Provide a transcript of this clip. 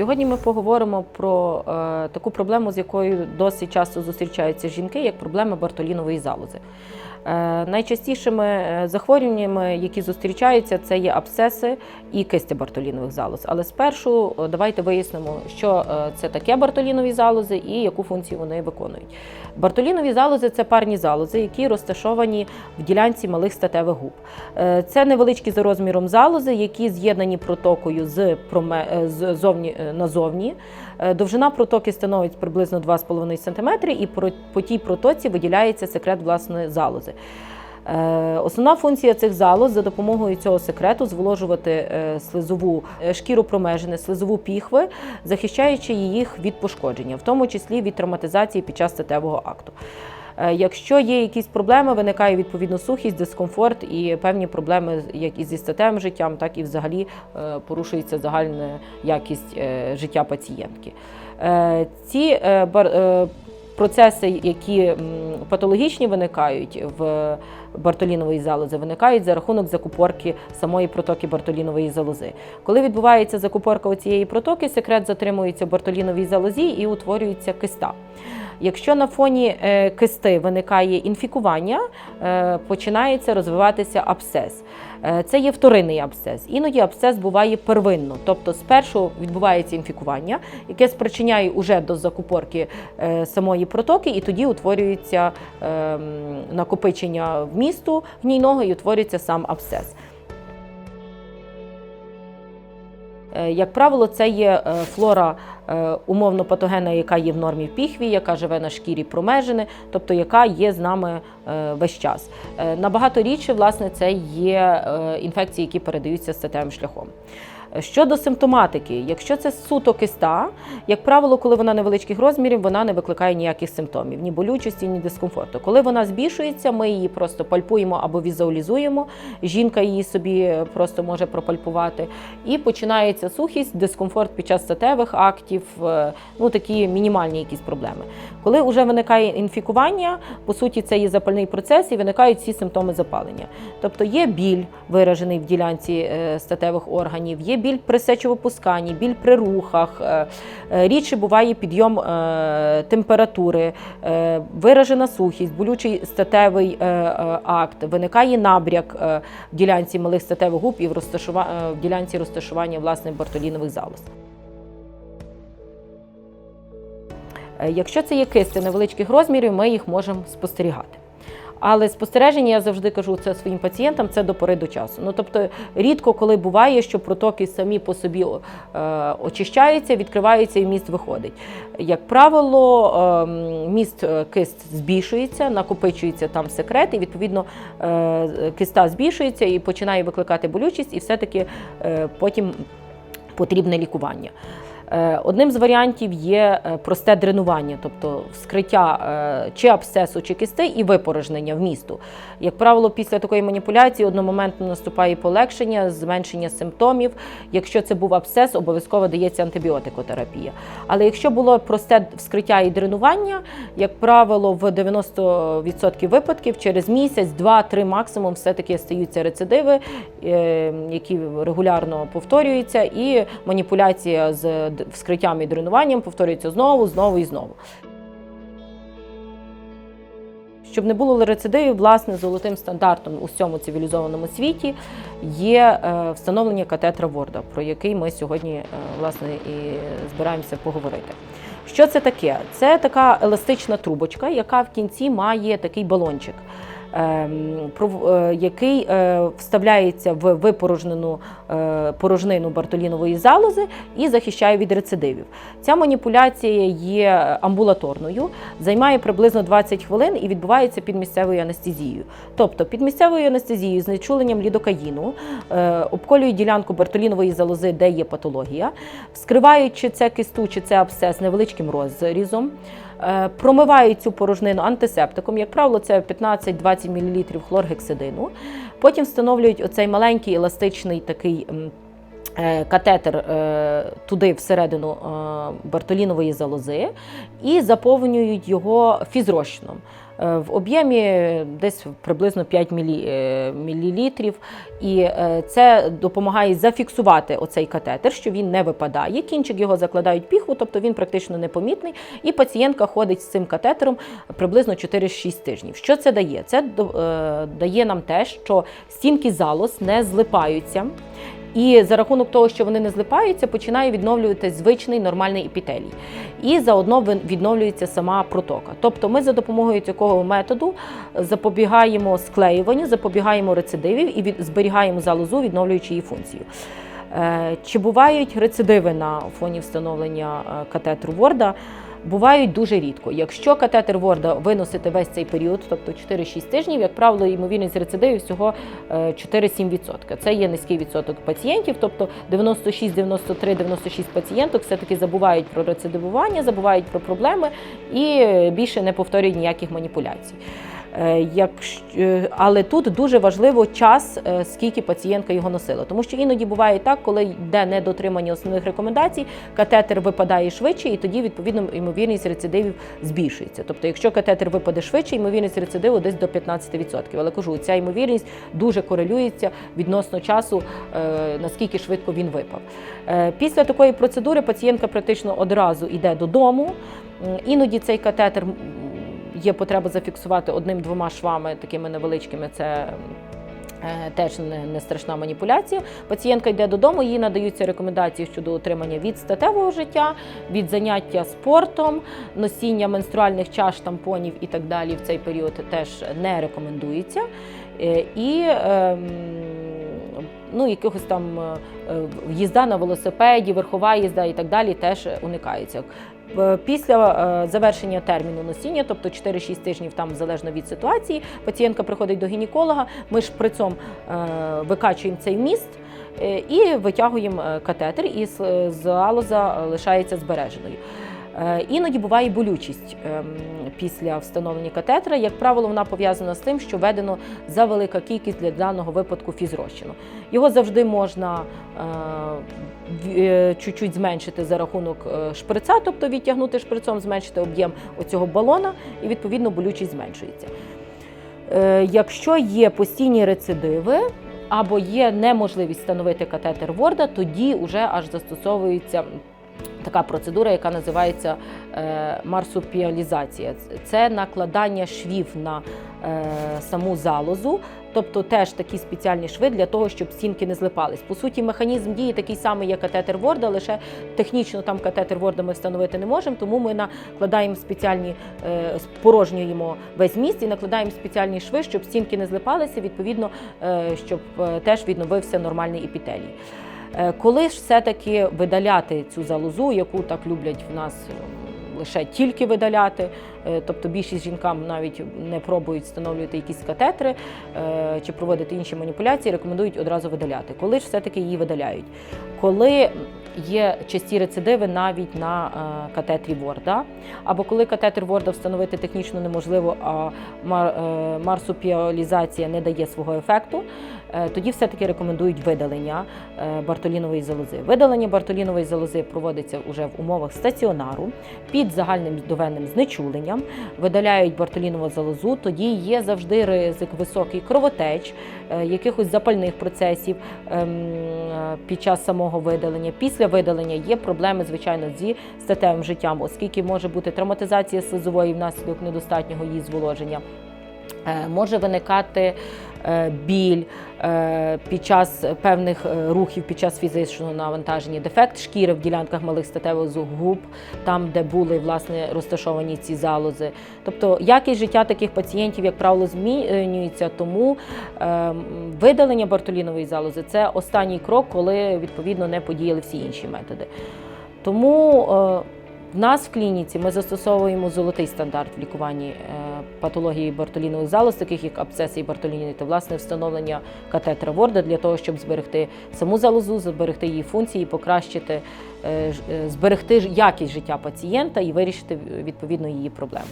Сьогодні ми поговоримо про е, таку проблему, з якою досить часто зустрічаються жінки, як проблема бартолінової залози. Е, найчастішими е, захворюваннями, які зустрічаються, це є абсцеси і кисті бартолінових залоз. Але спершу е, давайте вияснимо, що це таке бартолінові залози і яку функцію вони виконують. Бартолінові залози це парні залози, які розташовані в ділянці малих статевих губ. Це невеличкі за розміром залози, які з'єднані протокою з проме... з зовні назовні. Довжина протоки становить приблизно 2,5 см, і по тій протоці виділяється секрет власної залози. Е, Основна функція цих залоз за допомогою цього секрету зволожувати е, слизову е, шкіру промежини, слизову піхви, захищаючи їх від пошкодження, в тому числі від травматизації під час статевого акту. Якщо є якісь проблеми, виникає відповідно сухість, дискомфорт і певні проблеми, як і зі статевим життям, так і взагалі порушується загальна якість життя пацієнтки. Ці процеси, які патологічні виникають в бартолінової залози, виникають за рахунок закупорки самої протоки бартолінової залози. Коли відбувається закупорка цієї протоки, секрет затримується в бартоліновій залозі і утворюється киста. Якщо на фоні е, кисти виникає інфікування, е, починається розвиватися абсцес. Е, Це є вторинний абсцес. Іноді абсцес буває первинно, тобто спершу відбувається інфікування, яке спричиняє уже до закупорки самої протоки, і тоді утворюється ем, накопичення вмісту гнійного і утворюється сам абсцес. Як правило, це є е, флора е, умовно патогена, яка є в нормі в піхві, яка живе на шкірі промежини, тобто яка є з нами е, весь час. Е, Набагато рідше, власне, це є е, інфекції, які передаються статевим шляхом. Щодо симптоматики, якщо це суто киста, як правило, коли вона невеличких розмірів, вона не викликає ніяких симптомів, ні болючості, ні дискомфорту. Коли вона збільшується, ми її просто пальпуємо або візуалізуємо. Жінка її собі просто може пропальпувати. І починається сухість, дискомфорт під час статевих актів, е, ну такі мінімальні якісь проблеми. Коли вже виникає інфікування, по суті, це є запальний процес і виникають всі симптоми запалення. Тобто є біль виражений в ділянці е, статевих органів, є біль при сечовипусканні, біль при рухах. е, е, Рідше буває підйом е, температури, виражена сухість, болючий статевий акт, виникає набряк в ділянці малих статевих губ і в, розташува... в ділянці розташування власне бартолінових залоз. Якщо це є кисти невеличких розмірів, ми їх можемо спостерігати. Але спостереження, я завжди кажу це своїм пацієнтам, це до пори до часу. Ну тобто рідко коли буває, що протоки самі по собі е, очищаються, відкриваються і міст виходить. Як правило, е, міст кист збільшується, накопичується там секрет, і відповідно е, киста збільшується і починає викликати болючість, і все-таки е, потім потрібне лікування. Е, Одним з варіантів є е, просте дренування, тобто вскриття е, чи абсцесу, чи кисти і випорожнення вмісту. Як правило, після такої маніпуляції одномоментно наступає полегшення, зменшення симптомів. Якщо це був абсцес, обов'язково дається антибіотикотерапія. Але якщо було просте вскриття і дренування, як правило, в 90% випадків через місяць, два-три максимум, все-таки стаються рецидиви, які регулярно повторюються, і маніпуляція з вскриттям і дренуванням повторюється знову, знову і знову. Щоб не було рецидивів, власне, золотим стандартом у всьому цивілізованому світі є е, встановлення катетра Ворда, про який ми сьогодні е, власне і збираємося поговорити. Що це таке? Це така еластична трубочка, яка в кінці має такий балончик. Ем, е, Який е, вставляється в випорожнену е, порожнину бартолінової залози і захищає від рецидивів. Ця маніпуляція є амбулаторною, займає приблизно 20 хвилин і відбувається під місцевою анестезією. Тобто під місцевою анестезією з знечуленням лідокаїну обколюють ділянку бартолінової залози, де є патологія, вскривають чи це кисту, чи це абсцес невеличким розрізом. Е, Промивають цю порожнину антисептиком, як правило, це 15-20 мл хлоргексидину. Потім встановлюють оцей маленький еластичний такий катетер е, туди всередину е, бартолінової залози і заповнюють його фізрозчином. е, в об'ємі десь приблизно 5 мілі, е, мілілітрів. І е, це допомагає зафіксувати оцей катетер, що він не випадає. Кінчик його закладають піхву, тобто він практично непомітний. І пацієнтка ходить з цим катетером приблизно 4-6 тижнів. Що це дає? Це е, дає нам те, що стінки залоз не злипаються. І за рахунок того, що вони не злипаються, починає відновлюватись звичний нормальний епітелій. І заодно відновлюється сама протока. Тобто ми за допомогою цього методу запобігаємо склеюванню, запобігаємо рецидивів і зберігаємо залозу, відновлюючи її функцію. Е, Чи бувають рецидиви на фоні встановлення е, катетру Ворда? Бувають дуже рідко. Якщо катетер Ворда виносити весь цей період, тобто 4-6 тижнів, як правило, ймовірність рецидивів всього е, 4-7%. Це є низький відсоток пацієнтів, тобто 96, 93, 96 пацієнток все-таки забувають про рецидивування, забувають про проблеми і е, більше не повторюють ніяких маніпуляцій. Е, е, але тут дуже важливо час, е, скільки пацієнтка його носила. Тому що іноді буває так, коли йде недотримання основних рекомендацій, катетер випадає швидше, і тоді відповідно ймовірність рецидивів збільшується. Тобто, якщо катетер випаде швидше, ймовірність рецидиву десь до 15%. Але кажу, ця ймовірність дуже корелюється відносно часу, наскільки швидко він випав. Після такої процедури пацієнтка практично одразу йде додому. Іноді цей катетер є потреба зафіксувати одним-двома швами, такими невеличкими. Це е, Теж не, страшна маніпуляція. Пацієнтка йде додому, їй надаються рекомендації щодо утримання від статевого життя, від заняття спортом, носіння менструальних чаш, тампонів і так далі в цей період теж не рекомендується. Е, І ем, ну, якихось там е, е, їзда на велосипеді, верхова їзда і так далі теж уникаються. Е, Після завершення терміну носіння, тобто 4-6 тижнів, там залежно від ситуації, пацієнтка приходить до гінеколога. Ми ж при цьому викачуємо цей міст і витягуємо катетер, і залоза лишається збереженою. Е, Іноді буває болючість ем, після встановлення катетера. Як правило, вона пов'язана з тим, що введено за велика кількість для даного випадку фізрозчину. Його завжди можна е, е, чуть-чуть зменшити за рахунок шприца, тобто відтягнути шприцом, зменшити об'єм оцього балона, і відповідно болючість зменшується. Якщо є постійні рецидиви або є неможливість встановити катетер Ворда, тоді вже аж застосовується така процедура, яка називається е, марсупіалізація. Це накладання швів на е, саму залозу, тобто теж такі спеціальні шви для того, щоб стінки не злипались. По суті, механізм дії такий самий, як катетер Ворда, лише технічно там катетер Ворда ми встановити не можемо, тому ми накладаємо спеціальні, е, спорожнюємо весь міст і накладаємо спеціальні шви, щоб стінки не злипалися, відповідно, щоб теж відновився нормальний епітелій. Е, Коли ж все-таки видаляти цю залозу, яку так люблять в нас ем, лише тільки видаляти, е, тобто більшість жінкам навіть не пробують встановлювати якісь катетри е, чи проводити інші маніпуляції, рекомендують одразу видаляти. Коли ж все-таки її видаляють? Коли є часті рецидиви навіть на е, катетрі Ворда, або коли катетер Ворда встановити технічно неможливо, а е, марсупіалізація не дає свого ефекту, е, тоді все-таки рекомендують видалення бартолінової залози. Видалення бартолінової залози проводиться вже в умовах стаціонару під загальним довенним знечуленням. Видаляють бартолінову залозу, тоді є завжди ризик високий кровотеч, якихось запальних процесів ем, під час самого видалення. Після видалення є проблеми, звичайно, зі статевим життям, оскільки може бути травматизація слизової внаслідок недостатнього її зволоження. Е, Може виникати біль е, під час певних е, рухів, під час фізичного навантаження, дефект шкіри в ділянках малих статевих губ, там, де були власне розташовані ці залози. Тобто якість життя таких пацієнтів, як правило, змінюється, тому е, видалення бартолінової залози це останній крок, коли відповідно не подіяли всі інші методи. Тому е, в нас в клініці ми застосовуємо золотий стандарт в лікуванні е, патології бартолінових залоз, таких як абсцеси і бартоліни, та власне встановлення катетра Ворда для того, щоб зберегти саму залозу, зберегти її функції, покращити, е, е, зберегти якість життя пацієнта і вирішити відповідно її проблеми.